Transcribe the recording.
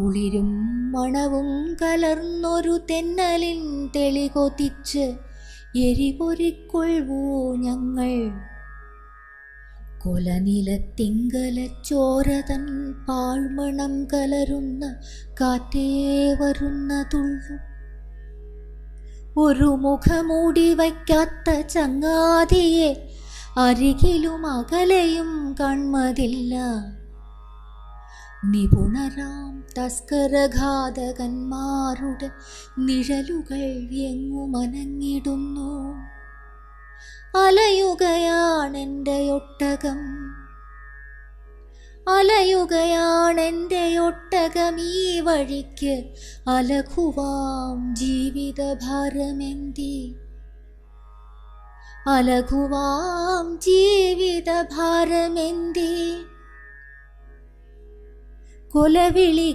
കുളിരും മണവും കലർന്നൊരു തെന്നലിൻ തെളി കൊതിച്ച് എരിപൊരിക്കൊള്ളൂ ഞങ്ങൾ? കൊലനിലത്തിങ്കല ചോരതൻ പാഴ്മണം കലരുന്ന കാറ്റേ വരുന്നതുള്ളു. ഒരു മുഖമൂടി വയ്ക്കാത്ത ചങ്ങാതിയെ അരികിലും അകലെയും കൺമതില്ല നിപുണരാം തസ്കരഘാതകന്മാരുടെ നിഴലുകൾ എങ്ങുമനങ്ങിടുന്നു. അലയുകയാണെന്റെ ഒട്ടകം അലയുകയാണെന്റെ ഒട്ടകം ഈ വഴിക്ക് അലഘുവാം ജീവിതഭാരമെന്തി. അലഘുവാം ജീവിതഭാരമെന്തി. குலவிழி